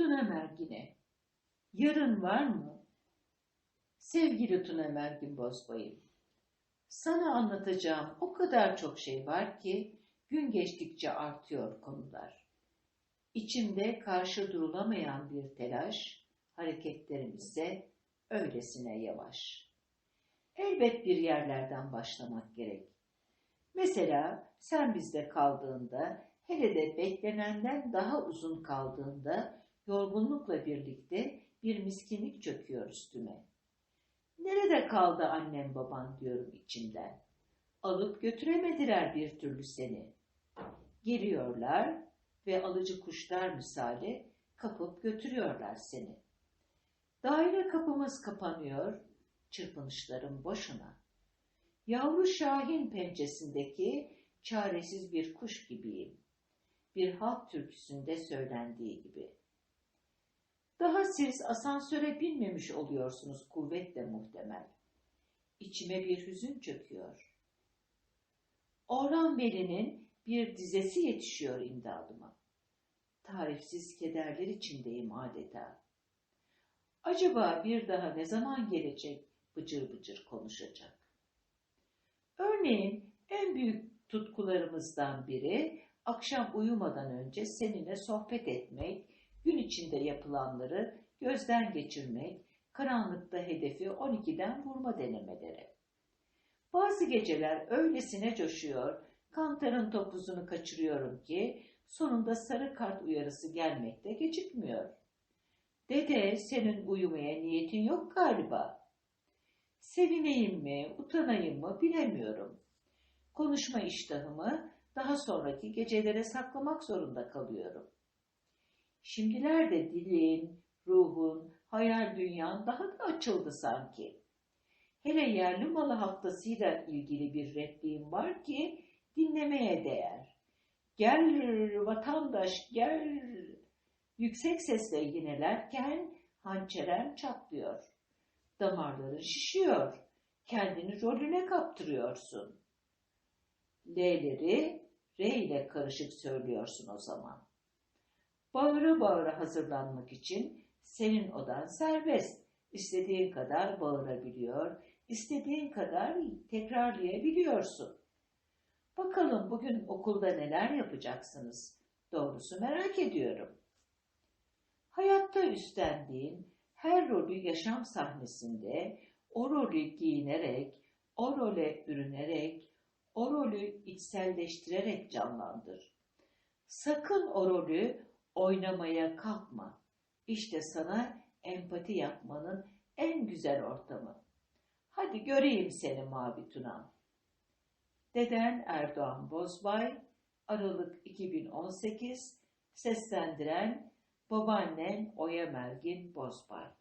Tuna Mergin'e. Yarın var mı? Sevgili Tuna Mergin Bozbayım. Sana anlatacağım o kadar çok şey var ki gün geçtikçe artıyor konular. İçimde karşı durulamayan bir telaş, hareketlerimizde öylesine yavaş. Elbet bir yerlerden başlamak gerek. Mesela sen bizde kaldığında, hele de beklenenden daha uzun kaldığında yorgunlukla birlikte bir miskinlik çöküyor üstüme. Nerede kaldı annem baban diyorum içimden. Alıp götüremediler bir türlü seni. Geliyorlar ve alıcı kuşlar misali kapıp götürüyorlar seni. Daire kapımız kapanıyor, çırpınışlarım boşuna. Yavru şahin pençesindeki çaresiz bir kuş gibiyim. Bir halk türküsünde söylendiği gibi. Daha siz asansöre binmemiş oluyorsunuz kuvvetle muhtemel. İçime bir hüzün çöküyor. Orhan Veli'nin bir dizesi yetişiyor imdadıma. Tarifsiz kederler içindeyim adeta. Acaba bir daha ne zaman gelecek bıcır bıcır konuşacak? Örneğin en büyük tutkularımızdan biri akşam uyumadan önce seninle sohbet etmek, gün içinde yapılanları gözden geçirmek, karanlıkta hedefi 12'den vurma denemeleri. Bazı geceler öylesine coşuyor, kantarın topuzunu kaçırıyorum ki sonunda sarı kart uyarısı gelmekte gecikmiyor. Dede senin uyumaya niyetin yok galiba. Sevineyim mi, utanayım mı bilemiyorum. Konuşma iştahımı daha sonraki gecelere saklamak zorunda kalıyorum. Şimdilerde dilin, ruhun, hayal dünyan daha da açıldı sanki. Hele yerli malı haftasıyla ilgili bir repliğim var ki dinlemeye değer. Gel vatandaş gel. Yüksek sesle yinelerken hançerem çatlıyor. Damarların şişiyor. Kendini rolüne kaptırıyorsun. L'leri R ile karışık söylüyorsun o zaman. Bağıra bağıra hazırlanmak için senin odan serbest. İstediğin kadar bağırabiliyor, istediğin kadar tekrarlayabiliyorsun. Bakalım bugün okulda neler yapacaksınız? Doğrusu merak ediyorum. Hayatta üstlendiğin her rolü yaşam sahnesinde o rolü giyinerek, o role bürünerek, o rolü içselleştirerek canlandır. Sakın o rolü oynamaya kalkma. İşte sana empati yapmanın en güzel ortamı. Hadi göreyim seni Mavi Tunam. Deden Erdoğan Bozbay, Aralık 2018, seslendiren babaannen Oya Melgin Bozbay.